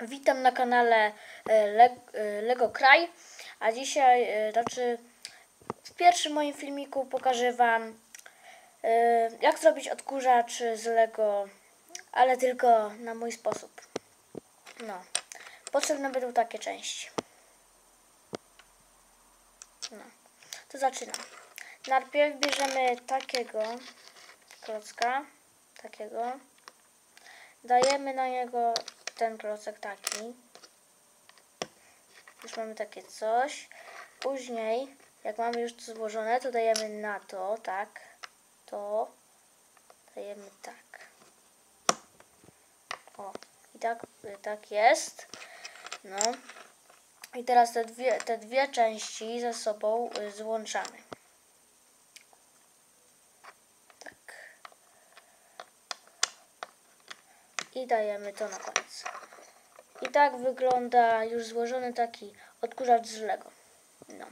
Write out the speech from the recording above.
Witam na kanale e, e, Lego Kraj, a dzisiaj, e, znaczy w pierwszym moim filmiku pokażę Wam jak zrobić odkurzacz z Lego, ale tylko na mój sposób. No, potrzebne będą takie części. No, to zaczynam. Najpierw bierzemy takiego klocka, takiego. Dajemy na niego ten klocek taki. Już mamy takie coś. Później, jak mamy już to złożone, to dajemy na to, tak. To. Dajemy tak. O, i tak, tak jest. No. I teraz te dwie, te dwie części ze sobą y, złączamy. I dajemy to na koniec. I tak wygląda już złożony taki odkurzacz z Lego. No.